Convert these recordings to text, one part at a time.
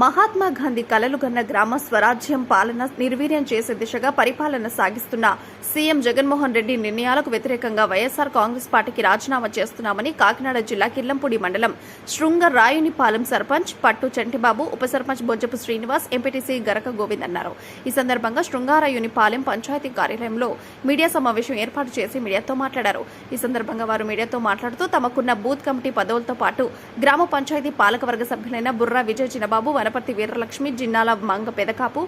మహాత్మా గాంధీ కలలుగన్న గ్రామ స్వరాజ్యం పాలన నిర్వీర్యం చేసే దిశగా పరిపాలన సాగిస్తున్న సీఎం జగన్మోహన్ రెడ్డి నిర్ణయాలకు వ్యతిరేకంగా వైఎస్సార్ కాంగ్రెస్ పార్టీకి రాజీనామా చేస్తున్నామని కాకినాడ జిల్లా కిల్లంపూడి మండలం శృంగ రాయునిపాలెం సర్పంచ్ పట్టు చంటిబాబు ఉప సర్పంచ్ బొజ్జపు శ్రీనివాస్ ఎంపీటీసీ గరక గోవింద్ అన్నారు. ఈ సందర్భంగా శృంగారాయునిపాలెం పంచాయతీ కార్యాలయంలో మీడియా సమావేశం ఏర్పాటు చేసి మీడియాతో మాట్లాడారు. ఈ సందర్భంగా వారు మీడియాతో మాట్లాడుతూ తమకున్న బూత్ కమిటీ పదవులతో పాటు గ్రామ పంచాయతీ పాలకవర్గ సభ్యులైన బుర్రా విజయ్ వన గణపతి వీరలక్ష్మి జిన్నాల మంగ పెదకాపు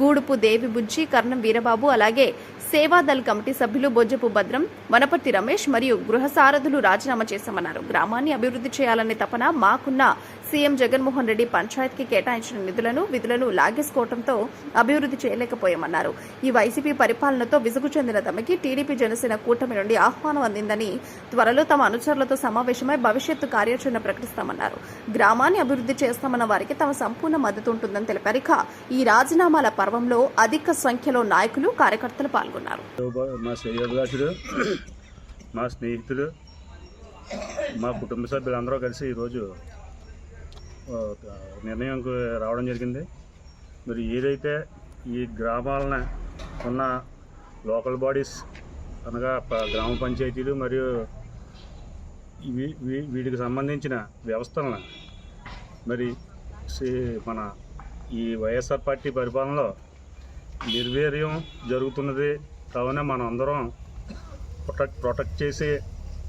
గూడుపు దేవి బుజ్జి కర్ణం వీరబాబు అలాగే సేవాదల్ కమిటీ సభ్యులు బొజ్జపు భద్రం వనపర్తి రమేష్ మరియు గృహ సారథులు రాజీనామా చేశామన్నారు. గ్రామాన్ని అభివృద్ధి చేయాలనే తపన మాకున్న సీఎం జగన్మోహన్ రెడ్డి పంచాయత్కి కేటాయించిన నిధులను విధులను లాగేసుకోవడంతో అభివృద్ధి చేయలేకపోయామన్నారు. ఈ వైసీపీ పరిపాలనతో విసుగు చెందిన తమకి టీడీపీ జనసేన కూటమి నుండి ఆహ్వానం అందిందని త్వరలో తమ అనుచరులతో సమావేశమై భవిష్యత్తు కార్యాచరణ ప్రకటిస్తామన్నారు. గ్రామాన్ని అభివృద్ధి చేస్తామన్న వారికి తమ సంపూర్ణ మద్దతు ఉంటుందని తెలిపారు. ఈ రాజీనామాల పర్వంలో అధిక సంఖ్యలో నాయకులు కార్యకర్తలు పాల్గొన్నారు. మా శ్రేయోభిలాషుడు మా స్నేహితులు మా కుటుంబ సభ్యులందరూ కలిసి ఈరోజు నిర్ణయంకు రావడం జరిగింది. మరి ఏదైతే ఈ గ్రామాలన ఉన్న లోకల్ బాడీస్ అనగా ప- గ్రామ పంచాయతీలు మరియు వీ- వీ- వీటికి సంబంధించిన వ్యవస్థలను మరి సి- మన ఈ వైఎస్ఆర్ పార్టీ పరిపాలనలో నిర్వీర్యం జరుగుతున్నది. కావున మనం అందరం ప్రొటెక్ట్ ప్రొటెక్ట్ చేసి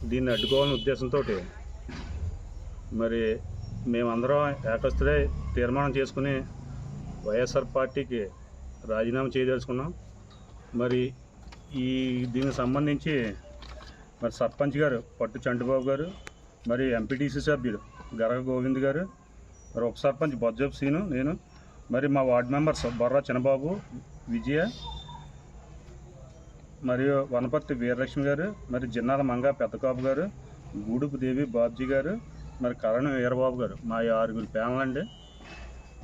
దీన్ని అడ్డుకోవాలనే ఉద్దేశంతో మరి మేమందరం ఏకస్తుడై తీర్మానం చేసుకుని వైఎస్ఆర్ పార్టీకి రాజీనామా చేయదలుచుకున్నాం. మరి ఈ దీనికి సంబంధించి మరి సర్పంచ్ గారు పట్టు చంటిబాబు గారు మరి ఎంపీటీసీ సభ్యుడు గరగ గోవింద్ గారు మరి ఉప సర్పంచ్ బొజ్జబ్ సీను నేను మరి మా వార్డు మెంబర్స్ బొర్రా చిన్నబాబు విజయ మరియు వనపర్తి వీరలక్ష్మి గారు మరి జిన్నాల మంగ పెద్దకాపు గారు గూడుపు దేవి బాబ్జీ గారు మరి కరణ వీరబాబు గారు మా ఆరుగురు ప్యానల్ అండి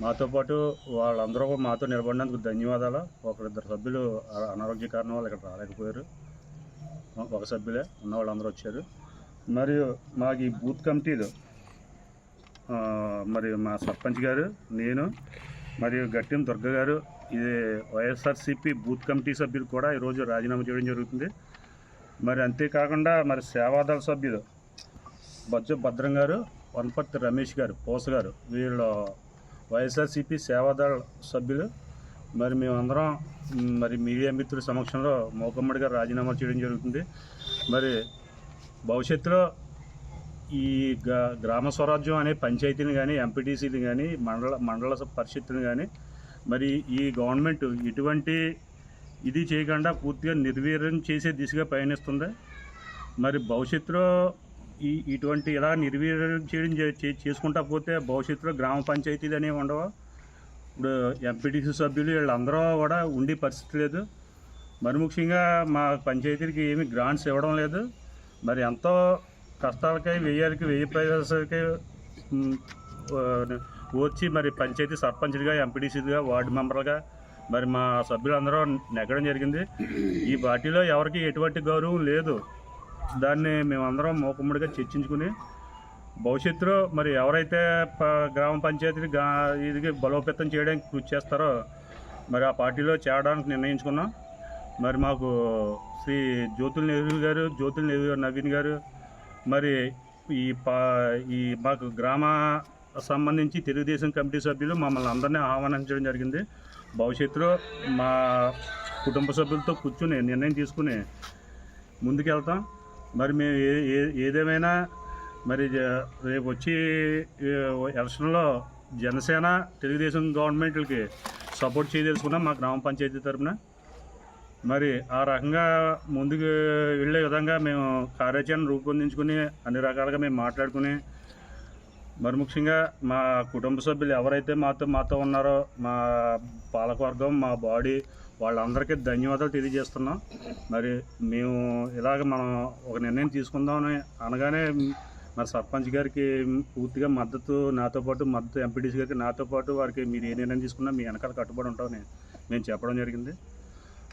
మాతో పాటు వాళ్ళందరూ మాతో నిలబడినందుకు ధన్యవాదాలు. ఒకరిద్దరు సభ్యులు అనారోగ్య కారణం వాళ్ళు ఇక్కడ రాలేకపోయారు. ఒక సభ్యులే ఉన్న వాళ్ళందరూ వచ్చారు. మరియు మాకు ఈ బూత్ కమిటీలో మరి మా సర్పంచ్ గారు నేను మరియు గట్టిం దుర్గ గారు ఇది వైఎస్ఆర్సీపీ బూత్ కమిటీ సభ్యులు కూడా ఈరోజు రాజీనామా చేయడం జరుగుతుంది. మరి అంతేకాకుండా మరి సేవాదళ సభ్యులు బజ్జ భద్రం గారు వనపర్తి రమేష్ గారు పోస గారు వీళ్ళు వైఎస్ఆర్సీపీ సేవాదళ సభ్యులు. మరి మేమందరం మరి మీడియా మిత్రుల సమక్షంలో మోకమ్మడిగా రాజీనామా చేయడం జరుగుతుంది. మరి భవిష్యత్తులో ఈ గ్రా- గ్రామ స్వరాజ్యం అనే పంచాయతీని కానీ ఎంపీటీసీని కానీ మండల మండల పరిషత్తుని కానీ మరి ఈ గవర్నమెంట్ ఇటువంటి ఇది చేయకుండా పూర్తిగా నిర్వీర్యం చేసే దిశగా పయనిస్తుంది? మరి భవిష్యత్తులో ఈ ఇటువంటి ఇలా నిర్వీర్యం చేయడం చే- చే- చేసుకుంటా పోతే భవిష్యత్తులో గ్రామ పంచాయతీలు అనేవి ఉండవు? ఇప్పుడు ఎంపీటీసీ సభ్యులు వీళ్ళందరూ కూడా ఉండే పరిస్థితి లేదు. మరి ముఖ్యంగా మా పంచాయతీలకి ఏమి గ్రాంట్స్ ఇవ్వడం లేదు. మరి ఎంతో కష్టాలకై వెయ్యాలకి వెయ్యి పైసలకి వచ్చి మరి పంచాయతీ సర్పంచ్గా ఎంపీడీసీగా వార్డు మెంబర్లుగా మరి మా సభ్యులందరూ నెగ్గడం జరిగింది. ఈ పార్టీలో ఎవరికి ఎటువంటి గౌరవం లేదు. దాన్ని మేమందరం మూకుమ్మడిగా చర్చించుకుని భవిష్యత్తులో మరి ఎవరైతే ప- గ్రామ పంచాయతీని ఇది బలోపేతం చేయడానికి కృషి చేస్తారో మరి ఆ పార్టీలో చేరడానికి నిర్ణయించుకున్నాం. మరి మాకు శ్రీ జ్యోతుల్ నెహ్రూ గారు జ్యోతుల్ నెహ్రూ నవీన్ గారు మరి ఈ పా ఈ మాకు గ్రామ సంబంధించి తెలుగుదేశం కమిటీ సభ్యులు మమ్మల్ని అందరినీ ఆహ్వానించడం జరిగింది. భవిష్యత్తులో మా కుటుంబ సభ్యులతో కూర్చుని నిర్ణయం తీసుకుని ముందుకెళ్తాం. మరి మేము ఏ ఏ- ఏదేమైనా మరి జ- రేపు వచ్చి ఎలక్షన్లో జనసేన తెలుగుదేశం గవర్నమెంట్లకి సపోర్ట్ చేయదలుచుకున్నాం మా గ్రామ పంచాయతీ తరఫున మరి ఆ రకంగా ముందుకు వెళ్ళే విధంగా మేము కార్యాచరణ రూపొందించుకుని అన్ని రకాలుగా మేము మాట్లాడుకుని మరి ముఖ్యంగా మా కుటుంబ సభ్యులు ఎవరైతే మాతో మాతో ఉన్నారో మా పాలకవర్గం మా బాడీ వాళ్ళందరికీ ధన్యవాదాలు తెలియజేస్తున్నాం. మరి మేము ఇలాగ మనం ఒక నిర్ణయం తీసుకుందామని అనగానే మరి సర్పంచ్ గారికి పూర్తిగా మద్దతు నాతో పాటు మద్దతు ఎంపీటీసీ గారికి నాతో పాటు వారికి మీరు ఏ నిర్ణయం తీసుకున్నా మీ వెనకాల కట్టుబడి ఉంటామని మేము చెప్పడం జరిగింది.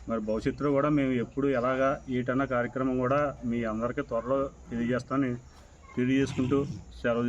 మరి భవిష్యత్తులో కూడా మేము ఎప్పుడు ఎలాగా ఏటన్నా కార్యక్రమం కూడా మీ అందరికీ త్వరలో తెలియజేస్తామని తెలియజేసుకుంటూ సెలవు